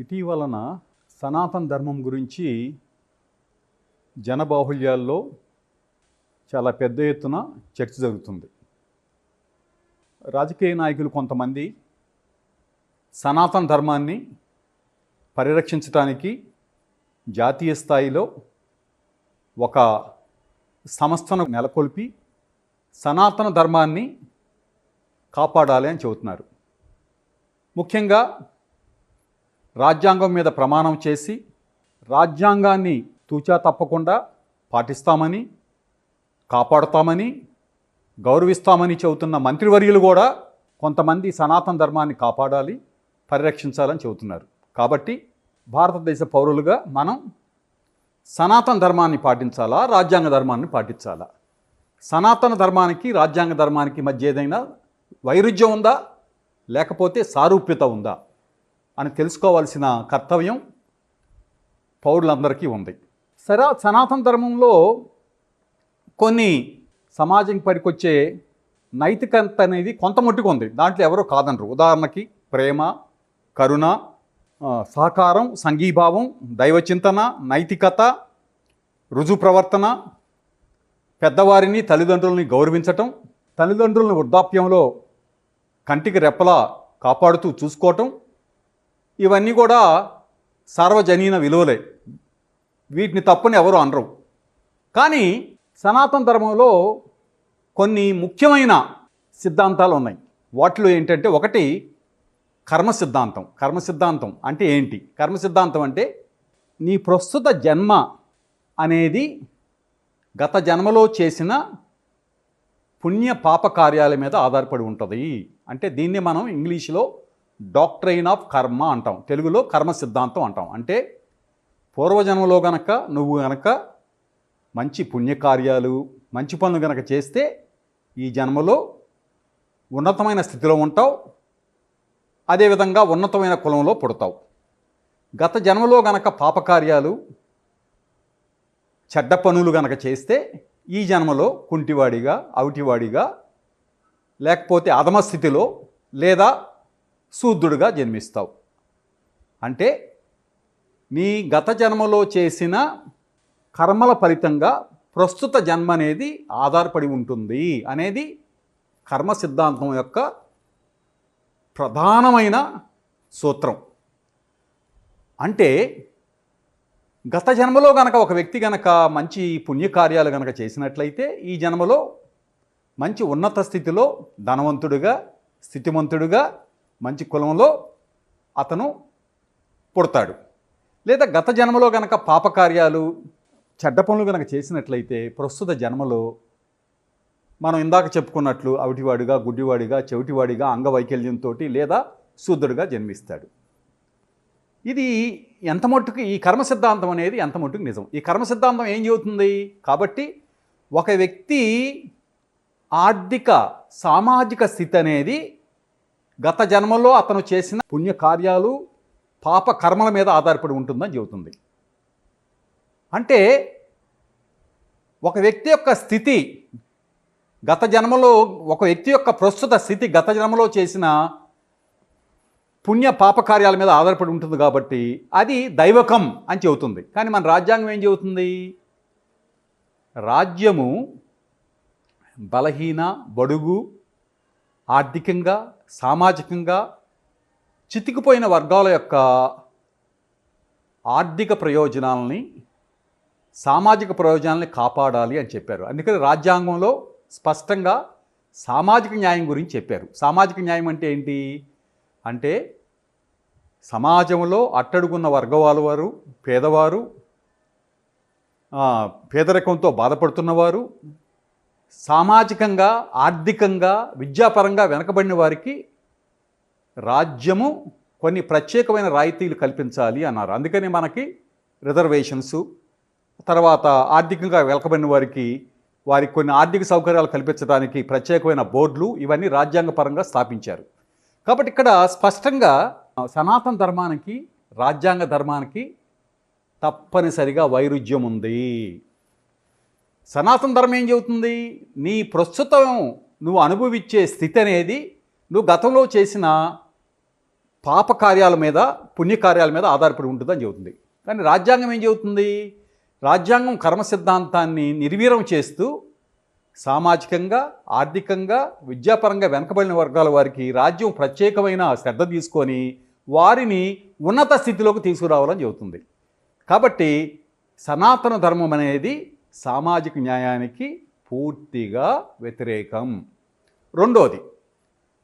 ఇటీవలన సనాతన ధర్మం గురించి జనబాహుళ్యాల్లో చాలా పెద్ద ఎత్తున చర్చ జరుగుతుంది. రాజకీయ నాయకులు కొంతమంది సనాతన ధర్మాన్ని పరిరక్షించడానికి జాతీయ స్థాయిలో ఒక సంస్థను నెలకొల్పి సనాతన ధర్మాన్ని కాపాడాలి అని చెబుతున్నారు. ముఖ్యంగా రాజ్యాంగం మీద ప్రమాణం చేసి రాజ్యాంగాన్ని తూచా తప్పకుండా పాటిస్తామని కాపాడుతామని గౌరవిస్తామని చెబుతున్న మంత్రివర్యులు కూడా కొంతమంది సనాతన ధర్మాన్ని కాపాడాలి పరిరక్షించాలని చెబుతున్నారు. కాబట్టి భారతదేశ పౌరులుగా మనం సనాతన ధర్మాన్ని పాటించాలా రాజ్యాంగ ధర్మాన్ని పాటించాలా? సనాతన ధర్మానికి రాజ్యాంగ ధర్మానికి మధ్య ఏదైనా వైరుధ్యం ఉందా? లేకపోతే సారూప్యత ఉందా? అని తెలుసుకోవాల్సిన కర్తవ్యం పౌరులందరికీ ఉంది. సరా సనాతన ధర్మంలో కొన్ని సమాజం పనికొచ్చే నైతికత అనేది కొంత మట్టుకు ఉంది. దాంట్లో ఎవరో కాదనరు. ఉదాహరణకి ప్రేమ కరుణ సహకారం సంఘీభావం దైవచింతన నైతికత రుజు ప్రవర్తన పెద్దవారిని తల్లిదండ్రులని గౌరవించటం తల్లిదండ్రులను వృద్ధాప్యంలో కంటికి రెప్పలా కాపాడుతూ చూసుకోవటం ఇవన్నీ కూడా సార్వజనీన విలువలే. వీటిని తప్పని ఎవరు అనరు. కానీ సనాతన ధర్మంలో కొన్ని ముఖ్యమైన సిద్ధాంతాలు ఉన్నాయి. వాటిలో ఏంటంటే ఒకటి కర్మ సిద్ధాంతం. కర్మ సిద్ధాంతం అంటే ఏంటి? కర్మ సిద్ధాంతం అంటే నీ ప్రస్తుత జన్మ అనేది గత జన్మలో చేసిన పుణ్య పాప కార్యాల మీద ఆధారపడి ఉంటుంది. అంటే దీన్ని మనం ఇంగ్లీష్లో డాక్ట్రైన్ ఆఫ్ కర్మ అంటాం. తెలుగులో కర్మ సిద్ధాంతం అంటాం. అంటే పూర్వజన్మలో గనక నువ్వు గనక మంచి పుణ్యకార్యాలు మంచి పనులు గనక చేస్తే ఈ జన్మలో ఉన్నతమైన స్థితిలో ఉంటావు. అదేవిధంగా ఉన్నతమైన కులంలో పుడతావు. గత జన్మలో గనక పాపకార్యాలు చెడ్డ పనులు గనక చేస్తే ఈ జన్మలో కుంటివాడిగా అవిటివాడిగా లేకపోతే అధమస్థితిలో లేదా శూద్రుడిగా జన్మిస్తావు. అంటే నీ గత జన్మలో చేసిన కర్మల ఫలితంగా ప్రస్తుత జన్మ అనేది ఆధారపడి ఉంటుంది అనేది కర్మ సిద్ధాంతం యొక్క ప్రధానమైన సూత్రం. అంటే గత జన్మలో గనక ఒక వ్యక్తి గనక మంచి పుణ్యకార్యాలు గనక చేసినట్లయితే ఈ జన్మలో మంచి ఉన్నత స్థితిలో ధనవంతుడుగా స్థితిమంతుడుగా మంచి కులంలో అతను పుడతాడు. లేదా గత జన్మలో గనక పాపకార్యాలు చెడ్డ పనులు గనక చేసినట్లయితే ప్రస్తుత జన్మలో మనం ఇందాక చెప్పుకున్నట్లు అవిటివాడిగా గుడ్డివాడిగా చెవిటివాడిగా అంగవైకల్యంతో లేదా శూద్రుడిగా జన్మిస్తాడు. ఇది ఎంత మట్టుకు ఈ కర్మ సిద్ధాంతం అనేది ఎంత మట్టుకు నిజం? ఈ కర్మ సిద్ధాంతం ఏం చెబుతుంది? కాబట్టి ఒక వ్యక్తి ఆర్థిక సామాజిక స్థితి అనేది గత జన్మలో అతను చేసిన పుణ్యకార్యాలు పాప కర్మల మీద ఆధారపడి ఉంటుందని చెబుతుంది. అంటే ఒక వ్యక్తి యొక్క స్థితి గత జన్మలో ఒక వ్యక్తి యొక్క ప్రస్తుత స్థితి గత జన్మలో చేసిన పుణ్య పాపకార్యాల మీద ఆధారపడి ఉంటుంది కాబట్టి అది దైవకం అని చెబుతుంది. కానీ మన రాజ్యాంగం ఏం చెబుతుంది? రాజ్యము బలహీన బడుగు ఆర్థికంగా సామాజికంగా చితికిపోయిన వర్గాల యొక్క ఆర్థిక ప్రయోజనాలని సామాజిక ప్రయోజనాలని కాపాడాలి అని చెప్పారు. అందుకని రాజ్యాంగంలో స్పష్టంగా సామాజిక న్యాయం గురించి చెప్పారు. సామాజిక న్యాయం అంటే ఏంటి? అంటే సమాజంలో అట్టడుగున్న వర్గవాల వారు పేదవారు పేదరికంతో బాధపడుతున్నవారు సామాజికంగా ఆర్థికంగా విద్యాపరంగా వెనకబడిన వారికి రాజ్యము కొన్ని ప్రత్యేకమైన రాయితీలు కల్పించాలి అన్నారు. అందుకని మనకి రిజర్వేషన్సు తర్వాత ఆర్థికంగా వెలకబడిన వారికి వారికి కొన్ని ఆర్థిక సౌకర్యాలు కల్పించడానికి ప్రత్యేకమైన బోర్డులు ఇవన్నీ రాజ్యాంగపరంగా స్థాపించారు. కాబట్టి ఇక్కడ స్పష్టంగా సనాతన ధర్మానికి రాజ్యాంగ ధర్మానికి తప్పనిసరిగా వైరుధ్యం ఉంది. సనాతన ధర్మం ఏం చెబుతుంది? నీ ప్రస్తుతం నువ్వు అనుభవించే స్థితి అనేది నువ్వు గతంలో చేసిన పాపకార్యాల మీద పుణ్యకార్యాల మీద ఆధారపడి ఉంటుందని చెబుతుంది. కానీ రాజ్యాంగం ఏం చెబుతుంది? రాజ్యాంగం కర్మ సిద్ధాంతాన్ని నిర్వీర్యం చేస్తూ సామాజికంగా ఆర్థికంగా విద్యాపరంగా వెనకబడిన వర్గాల వారికి రాజ్యం ప్రత్యేకమైన శ్రద్ధ తీసుకొని వారిని ఉన్నత స్థితిలోకి తీసుకురావాలని చెబుతుంది. కాబట్టి సనాతన ధర్మం అనేది సామాజిక న్యాయానికి పూర్తిగా వ్యతిరేకం. రెండోది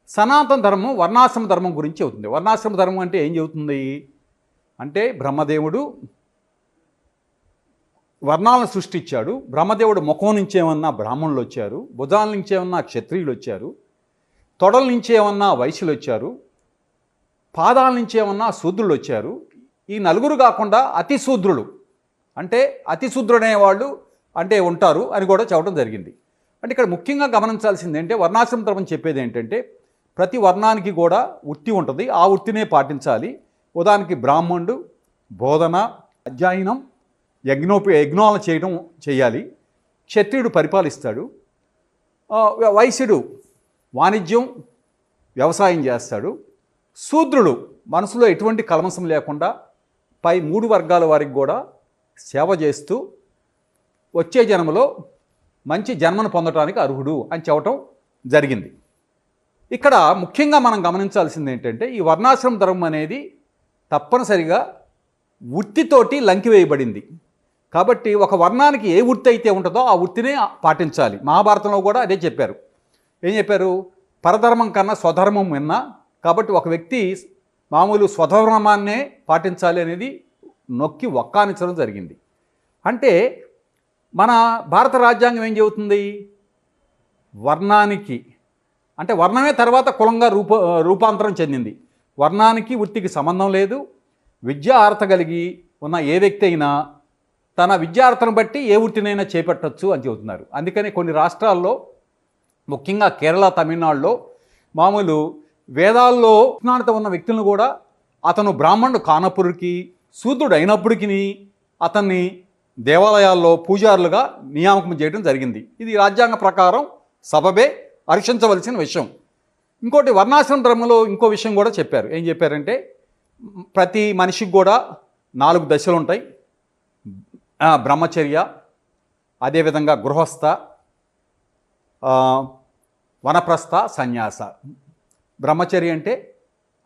సనాతన ధర్మం వర్ణాశ్రమ ధర్మం గురించి అవుతుంది వర్ణాశ్రమ ధర్మం అంటే ఏం చెబుతుంది? అంటే బ్రహ్మదేవుడు వర్ణాలను సృష్టించాడు. బ్రహ్మదేవుడు ముఖం నుంచి ఏమన్నా బ్రాహ్మణులు వచ్చారు? భుజాల నుంచి ఏమన్నా క్షత్రియులు వచ్చారు? తొడల నుంచి ఏమన్నా వైశ్యులు వచ్చారు? పాదాల నుంచి ఏమన్నా శూద్రులు వచ్చారు? ఈ నలుగురు కాకుండా అతి శూద్రులు. అంటే అతి శూద్రుడనే వాళ్ళు అంటే ఉంటారు అని కూడా చెప్పడం జరిగింది. అంటే ఇక్కడ ముఖ్యంగా గమనించాల్సింది ఏంటంటే వర్ణాశ్రమ ధర్మం చెప్పేది ఏంటంటే ప్రతి వర్ణానికి కూడా వృత్తి ఉంటుంది. ఆ వృత్తినే పాటించాలి. ఉదాహరణకి బ్రాహ్మణుడు బోధన అధ్యయనం యజ్ఞోప యజ్ఞాలను చేయడం చేయాలి. క్షత్రియుడు పరిపాలిస్తాడు. వైశ్యుడు వాణిజ్యం వ్యవసాయం చేస్తాడు. శూద్రుడు మనసులో ఎటువంటి కలమసం లేకుండా పై మూడు వర్గాల వారికి కూడా సేవ చేస్తూ వచ్చే జన్మలో మంచి జన్మను పొందడానికి అర్హుడు అని చెప్పటం జరిగింది. ఇక్కడ ముఖ్యంగా మనం గమనించాల్సింది ఏంటంటే ఈ వర్ణాశ్రమ ధర్మం అనేది తప్పనిసరిగా వృత్తితోటి లంకివేయబడింది. కాబట్టి ఒక వర్ణానికి ఏ వృత్తి అయితే ఉంటుందో ఆ వృత్తినే పాటించాలి. మహాభారతంలో కూడా అదే చెప్పారు. ఏం చెప్పారు? పరధర్మం కన్నా స్వధర్మం విన్న కాబట్టి ఒక వ్యక్తి మామూలు స్వధర్మాన్నే పాటించాలి అనేది నొక్కి ఒక్కానించడం జరిగింది. అంటే మన భారత రాజ్యాంగం ఏం చెబుతుంది? వర్ణానికి అంటే వర్ణమే తర్వాత కులంగా రూప రూపాంతరం చెందింది. వర్ణానికి వృత్తికి సంబంధం లేదు. విద్య అర్హత కలిగి ఉన్న ఏ వ్యక్తి అయినా తన విద్యార్థను బట్టి ఏ వృత్తినైనా చేపట్టచ్చు అని చెబుతున్నారు. అందుకని కొన్ని రాష్ట్రాల్లో ముఖ్యంగా కేరళ తమిళనాడులో మామూలు వేదాల్లో విజ్ఞానత ఉన్న వ్యక్తులను కూడా అతను బ్రాహ్మణుడు కానప్పటికీ శూద్రుడు అయినప్పటికీ అతన్ని దేవాలయాల్లో పూజారులుగా నియామకం చేయడం జరిగింది. ఇది రాజ్యాంగ ప్రకారం సబబే హర్షించవలసిన విషయం. ఇంకోటి వర్ణాశ్రమ ధర్మంలో ఇంకో విషయం కూడా చెప్పారు. ఏం చెప్పారంటే ప్రతి మనిషికి కూడా నాలుగు దశలు ఉంటాయి. బ్రహ్మచర్య అదేవిధంగా గృహస్థ వనప్రస్థ సన్యాస. బ్రహ్మచర్య అంటే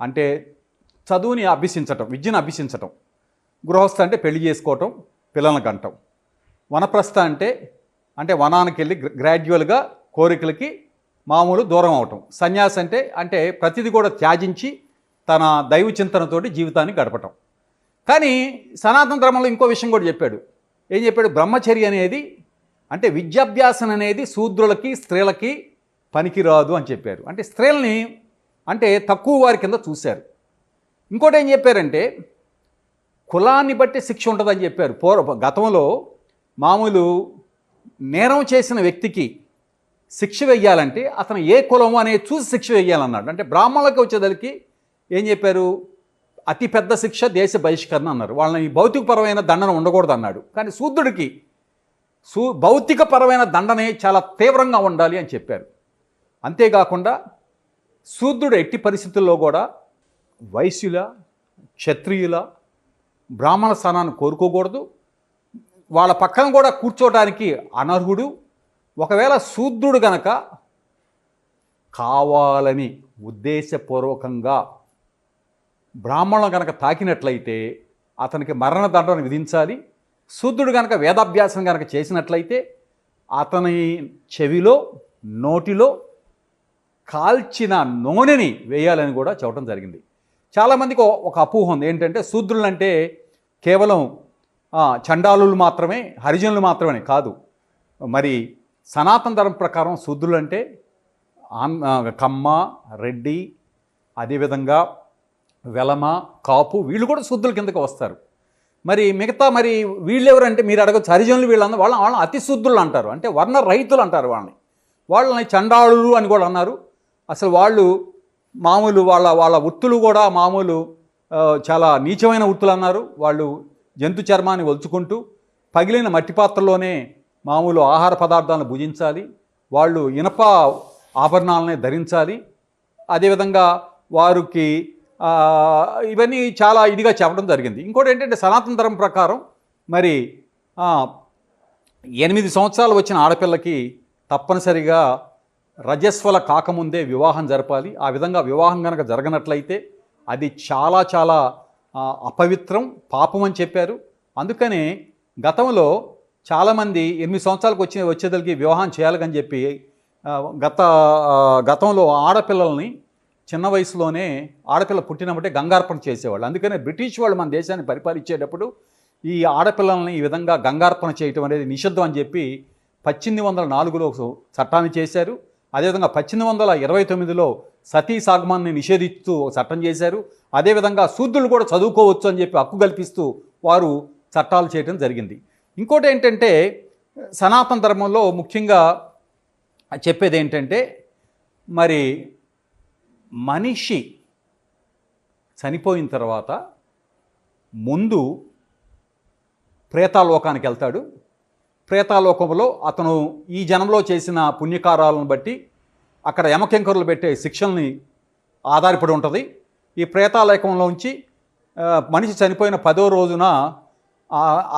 అంటే చదువుని అభ్యసించటం విద్యను అభ్యసించటం. గృహస్థ అంటే పెళ్ళి చేసుకోవటం పిల్లలను కంటం వనప్రస్థ అంటే అంటే వనానికి వెళ్ళి గ్రాడ్యువల్గా కోరికలకి మామూలు దూరం అవటం. సన్యాసి అంటే అంటే ప్రతిదీ కూడా త్యాజించి తన దైవ చింతనతోటి జీవితాన్ని గడపటం. కానీ సనాతన ధర్మంలో ఇంకో విషయం కూడా చెప్పాడు. ఏం చెప్పాడు? బ్రహ్మచర్య అనేది అంటే విద్యాభ్యాసం అనేది శూద్రులకి స్త్రీలకి పనికిరాదు అని చెప్పారు. అంటే స్త్రీలని అంటే తక్కువ వారి కింద చూశారు. ఇంకోటి ఏం చెప్పారంటే కులాన్ని బట్టి శిక్ష ఉంటుందని చెప్పారు. పూర్వ గతంలో మామూలు నేరం చేసిన వ్యక్తికి శిక్ష వెయ్యాలంటే అతను ఏ కులము అనేది చూసి శిక్ష వేయాలన్నాడు అంటే బ్రాహ్మణులకు వచ్చేదానికి ఏం చెప్పారు? అతి పెద్ద శిక్ష దేశ బహిష్కరణ అన్నారు. వాళ్ళని భౌతికపరమైన దండన ఉండకూడదు అన్నాడు కానీ శూద్రుడికి సూ భౌతికపరమైన దండనే చాలా తీవ్రంగా ఉండాలి అని చెప్పారు. అంతేకాకుండా శూద్రుడు ఎట్టి పరిస్థితుల్లో కూడా వైశ్యుల క్షత్రియుల బ్రాహ్మణ స్థానాన్ని కోరుకోకూడదు. వాళ్ళ పక్కన కూడా కూర్చోవడానికి అనర్హుడు ఒకవేళ శూద్రుడు గనక కావాలని ఉద్దేశపూర్వకంగా బ్రాహ్మణులు కనుక తాకినట్లయితే అతనికి మరణదండను విధించాలి. శూద్రుడు కనుక వేదాభ్యాసం కనుక చేసినట్లయితే అతని చెవిలో నోటిలో కాల్చిన నూనెని వేయాలని కూడా చెప్పడం జరిగింది. చాలామందికి ఒక- అపోహ ఉంది. ఏంటంటే శూద్రులు అంటే కేవలం చండాలులు మాత్రమే హరిజనులు మాత్రమే కాదు. మరి సనాతన ధర్మం ప్రకారం శూద్రులు అంటే ఆన్ కమ్మ రెడ్డి అదేవిధంగా వెలమ కాపు వీళ్ళు కూడా శుద్ధుల కిందకి వస్తారు. మరి మిగతా మరి వీళ్ళు ఎవరంటే మీరు అడగచ్చు హరిజనులు వీళ్ళందరూ వాళ్ళ వాళ్ళని అతిశుద్ధులు అంటారు. అంటే వర్ణ రైతులు అంటారు వాళ్ళని. వాళ్ళని చండాళులు అని కూడా అన్నారు. అసలు వాళ్ళు మామూలు వాళ్ళ వాళ్ళ వృత్తులు కూడా మామూలు చాలా నీచమైన వృత్తులు అన్నారు. వాళ్ళు జంతు చర్మాన్ని ఒలుచుకుంటూ పగిలిన మట్టి పాత్రలోనే మామూలు ఆహార పదార్థాలను భుజించాలి వాళ్ళు ఇనప ఆభరణాలనే ధరించాలి. అదేవిధంగా వారికి ఇవన్నీ చాలా ఇదిగా చెప్పడం జరిగింది. ఇంకోటి ఏంటంటే సనాతన ధర్మం ప్రకారం మరి ఎనిమిది సంవత్సరాలు వచ్చిన ఆడపిల్లకి తప్పనిసరిగా రజస్వల కాకముందే వివాహం జరపాలి. ఆ విధంగా వివాహం కనుక జరగనట్లయితే అది చాలా చాలా అపవిత్రం పాపం అని చెప్పారు. అందుకనే గతంలో చాలామంది ఎనిమిది సంవత్సరాలకు వచ్చిన వచ్చేదలికి వివాహం చేయాలని చెప్పి గత గతంలో ఆడపిల్లల్ని చిన్న వయసులోనే ఆడపిల్ల పుట్టినప్పుడే గంగార్పణ చేసేవాళ్ళు. అందుకనే బ్రిటిష్ వాళ్ళు మన దేశాన్ని పరిపాలించేటప్పుడు ఈ ఆడపిల్లల్ని ఈ విధంగా గంగార్పణ చేయటం అనేది నిషిద్ధం అని చెప్పి పద్దెనిమిది వందల నాలుగులో చట్టాన్ని చేశారు. అదేవిధంగా పద్దెనిమిది వందల ఇరవై తొమ్మిదిలో సతీ సాగమాన్ని నిషేధిస్తూ ఒక చట్టం చేశారు. అదేవిధంగా శూద్రులు కూడా చదువుకోవచ్చు అని చెప్పి హక్కు కల్పిస్తూ వారు చట్టాలు చేయడం జరిగింది. ఇంకోటి ఏంటంటే సనాతన ధర్మంలో ముఖ్యంగా చెప్పేది ఏంటంటే మరి మనిషి చనిపోయిన తర్వాత ముందు ప్రేతాలోకానికి వెళ్తాడు. ప్రేతాలోకంలో అతను ఈ జనంలో చేసిన పుణ్యకారాలను బట్టి అక్కడ యమకెంకరులు పెట్టే శిక్షల్ని ఆధారపడి ఉంటుంది. ఈ ప్రేతాలోకంలోంచి ఉంచి మనిషి చనిపోయిన పదో రోజున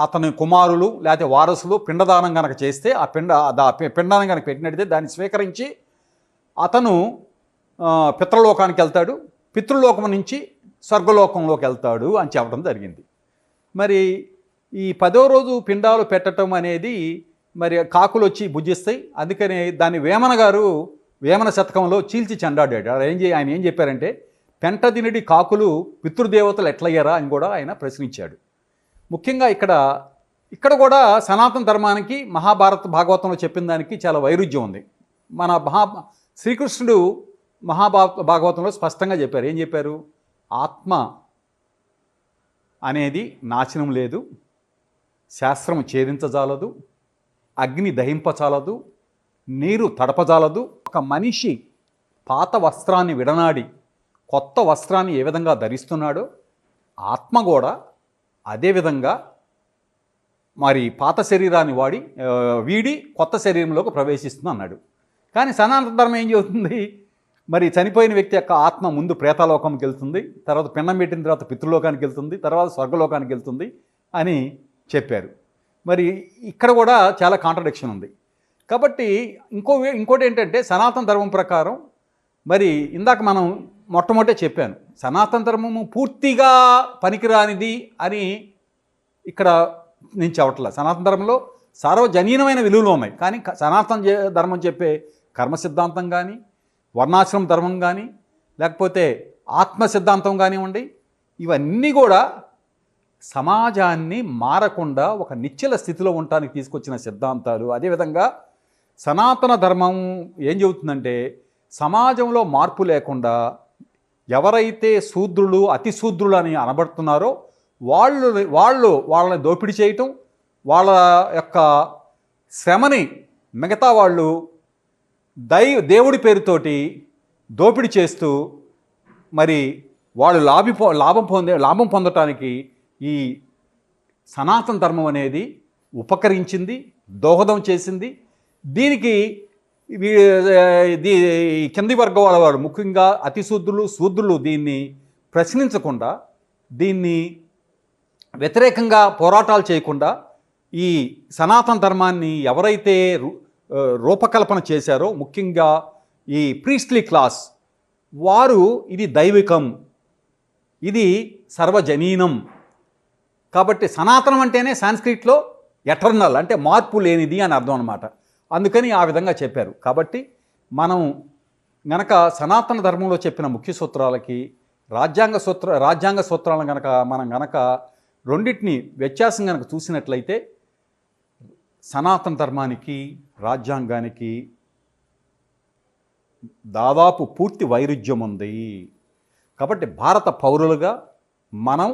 అతని కుమారులు లేకపోతే వారసులు పిండదానం కనుక చేస్తే ఆ పిండ దా పిండానం కనుక పెట్టినట్టయితే దాన్ని స్వీకరించి అతను పితృలోకానికి వెళ్తాడు. పితృలోకం నుంచి స్వర్గలోకంలోకి వెళ్తాడు అని చెప్పడం జరిగింది. మరి ఈ పదో రోజు పిండాలు పెట్టడం అనేది మరి కాకులు వచ్చి భుజిస్తాయి. అందుకని దాన్ని వేమన గారు వేమన శతకంలో చీల్చి చెండాడాడు. ఆయన ఏం చే- ఆయన ఏం చెప్పారంటే పెంట దినిడి కాకులు పితృదేవతలు ఎట్లయ్యారా? అని కూడా ఆయన ప్రశ్నించాడు. ముఖ్యంగా ఇక్కడ ఇక్కడ కూడా సనాతన ధర్మానికి మహాభారత భాగవతంలో చెప్పిన దానికి చాలా వైరుధ్యం ఉంది. మన మహా శ్రీకృష్ణుడు మహాభారత భాగవతంలో స్పష్టంగా చెప్పారు. ఏం చెప్పారు? ఆత్మ అనేది నాశనం లేదు శాస్త్రం ఛేదించజాలదు అగ్ని దహింపచాలదు నీరు తడపజాలదు. ఒక మనిషి పాత వస్త్రాన్ని విడనాడి కొత్త వస్త్రాన్ని ఏ విధంగా ధరిస్తున్నాడో ఆత్మ కూడా అదే విధంగా మరి పాత శరీరాన్ని వాడి వీడి కొత్త శరీరంలోకి ప్రవేశిస్తుంది అన్నాడు. కానీ సనాతన ధర్మం ఏం చేస్తుంది మరి చనిపోయిన వ్యక్తి యొక్క ఆత్మ ముందు ప్రేతలోకంకి వెళ్తుంది తర్వాత పిండం పెట్టిన తర్వాత పితృలోకానికి వెళ్తుంది తర్వాత స్వర్గలోకానికి వెళ్తుంది అని చెప్పారు. మరి ఇక్కడ కూడా చాలా కాంట్రడిక్షన్ ఉంది. కాబట్టి ఇంకో ఇంకోటి ఏంటంటే సనాతన ధర్మం ప్రకారం మరి ఇందాక మనం మొట్టమొదటే చెప్పాను సనాతన ధర్మము పూర్తిగా పనికిరానిది అని ఇక్కడ నేను చెప్పట్లే. సనాతన ధర్మంలో సార్వజనీనమైన విలువలు ఉన్నాయి. కానీ సనాతన ధర్మం చెప్పే కర్మ సిద్ధాంతం కానీ వర్ణాశ్రమ ధర్మం కానీ లేకపోతే ఆత్మ సిద్ధాంతం కానివ్వండి ఇవన్నీ కూడా సమాజాన్ని మారకుండా ఒక నిశ్చల స్థితిలో ఉండటానికి తీసుకొచ్చిన సిద్ధాంతాలు. అదేవిధంగా సనాతన ధర్మం ఏం చెబుతుందంటే సమాజంలో మార్పు లేకుండా ఎవరైతే శూద్రులు అతి శూద్రులు అని అనబడుతున్నారో వాళ్ళు వాళ్ళు వాళ్ళని దోపిడీ చేయటం వాళ్ళ యొక్క శ్రమని మిగతా వాళ్ళు దై దేవుడి పేరుతోటి దోపిడీ చేస్తూ మరి వాళ్ళు లాభి లాభం పొందే లాభం పొందటానికి ఈ సనాతన ధర్మం అనేది ఉపకరించింది దోహదం చేసింది. దీనికి కింది వర్గం వాళ్ళ వారు ముఖ్యంగా అతిశూద్రులు శూద్రులు దీన్ని ప్రశ్నించకుండా దీన్ని వ్యతిరేకంగా పోరాటాలు చేయకుండా ఈ సనాతన ధర్మాన్ని ఎవరైతే రూపకల్పన చేశారో ముఖ్యంగా ఈ ప్రీస్ట్లీ క్లాస్ వారు ఇది దైవికం ఇది సర్వజనీనం. కాబట్టి సనాతనం అంటేనే సాంస్క్రిట్లో ఎటర్నల్ అంటే మార్పు లేనిది అని అర్థం అనమాట అందుకని ఆ విధంగా చెప్పారు. కాబట్టి మనం గనక సనాతన ధర్మంలో చెప్పిన ముఖ్య సూత్రాలకి రాజ్యాంగ సూత్ర రాజ్యాంగ సూత్రాలను గనక మనం గనక రెండింటిని వ్యత్యాసం గనక చూసినట్లయితే సనాతన ధర్మానికి రాజ్యాంగానికి దాదాపు పూర్తి వైరుధ్యం ఉంది. కాబట్టి భారత పౌరులుగా మనం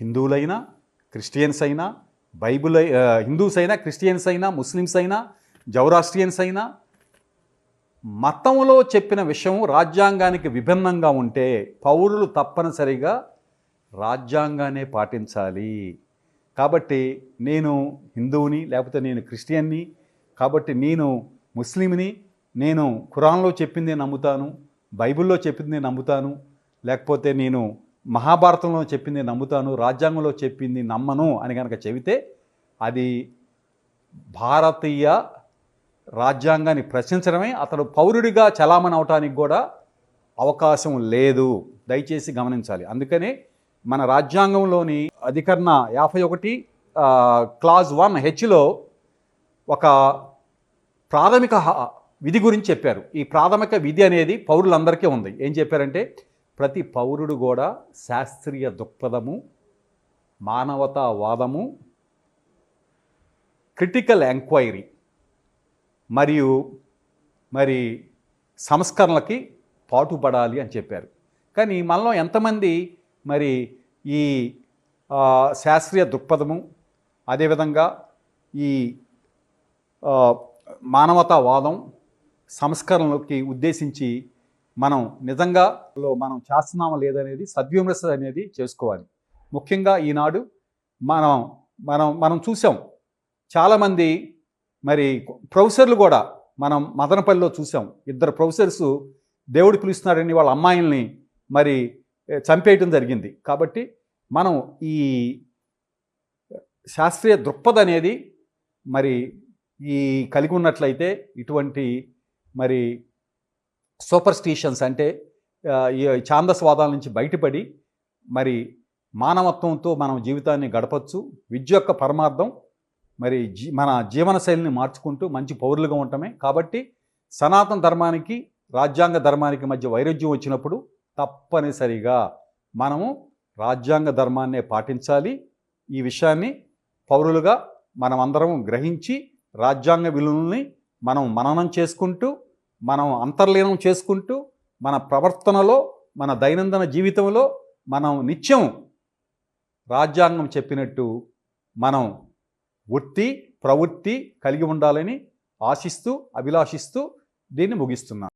హిందువులైనా క్రిస్టియన్స్ అయినా బైబుల్ హిందూస్ అయినా క్రిస్టియన్స్ అయినా ముస్లిమ్స్ అయినా జౌరాస్ట్రియన్స్ అయినా మతంలో చెప్పిన విషయం రాజ్యాంగానికి విభిన్నంగా ఉంటే పౌరులు తప్పనిసరిగా రాజ్యాంగానే పాటించాలి. కాబట్టి నేను హిందువుని లేకపోతే నేను క్రిస్టియన్ని కాబట్టి నేను ముస్లింని నేను ఖురాన్లో చెప్పిందే నమ్ముతాను బైబిల్లో చెప్పిందే నమ్ముతాను లేకపోతే నేను మహాభారతంలో చెప్పింది నమ్ముతాను రాజ్యాంగంలో చెప్పింది నమ్మను అని కనుక చెబితే అది భారతీయ రాజ్యాంగాన్ని ప్రశ్నించడమే అతడు పౌరుడిగా చలామణి అవటానికి కూడా అవకాశం లేదు. దయచేసి గమనించాలి. అందుకనే మన రాజ్యాంగంలోని అధికరణ యాభై ఒకటి క్లాజ్ వన్ హెచ్లో ఒక ప్రాథమిక హ- విధి గురించి చెప్పారు. ఈ ప్రాథమిక విధి అనేది పౌరులందరికీ ఉంది. ఏం చెప్పారంటే ప్రతి పౌరుడు కూడా శాస్త్రీయ దృక్పథము మానవతావాదము క్రిటికల్ ఎంక్వైరీ మరియు మరి సంస్కరణలకి పాటుపడాలి అని చెప్పారు. కానీ మనలో ఎంతమంది మరి ఈ శాస్త్రీయ దృక్పథము అదేవిధంగా ఈ మానవతావాదం సంస్కరణలకి ఉద్దేశించి మనం నిజంగా లో మనం చేస్తున్నామా లేదనేది సద్విమర్శ అనేది చేసుకోవాలి. ముఖ్యంగా ఈనాడు మనం మనం మనం చూసాం. చాలామంది మరి ప్రొఫెసర్లు కూడా మనం మదనపల్లిలో చూసాం. ఇద్దరు ప్రొఫెసర్స్ దేవుడు పిలుస్తున్నాడని వాళ్ళ అమ్మాయిల్ని మరి చంపేయటం జరిగింది. కాబట్టి మనం ఈ శాస్త్రీయ దృక్పథ అనేది మరి ఈ కలిగి ఉన్నట్లయితే ఇటువంటి మరి సూపర్ స్టిషన్స్ అంటే ఈ ఛాందస్వాదాల నుంచి బయటపడి మరి మానవత్వంతో మనం జీవితాన్ని గడపచ్చు. విద్య యొక్క పరమార్థం మరి జీ మన జీవన శైలిని మార్చుకుంటూ మంచి పౌరులుగా ఉండటమే. కాబట్టి సనాతన ధర్మానికి రాజ్యాంగ ధర్మానికి మధ్య వైరుధ్యం వచ్చినప్పుడు తప్పనిసరిగా మనము రాజ్యాంగ ధర్మాన్నే పాటించాలి. ఈ విషయాన్ని పౌరులుగా మనమందరం గ్రహించి రాజ్యాంగ విలువల్ని మనం మననం చేసుకుంటూ మనం అంతర్లీనం చేసుకుంటూ మన ప్రవర్తనలో మన దైనందిన జీవితంలో మనం నిత్యం రాజ్యాంగం చెప్పినట్టు మనం వృత్తి ప్రవృత్తి కలిగి ఉండాలని ఆశిస్తూ అభిలాషిస్తూ దీన్ని ముగిస్తున్నాను.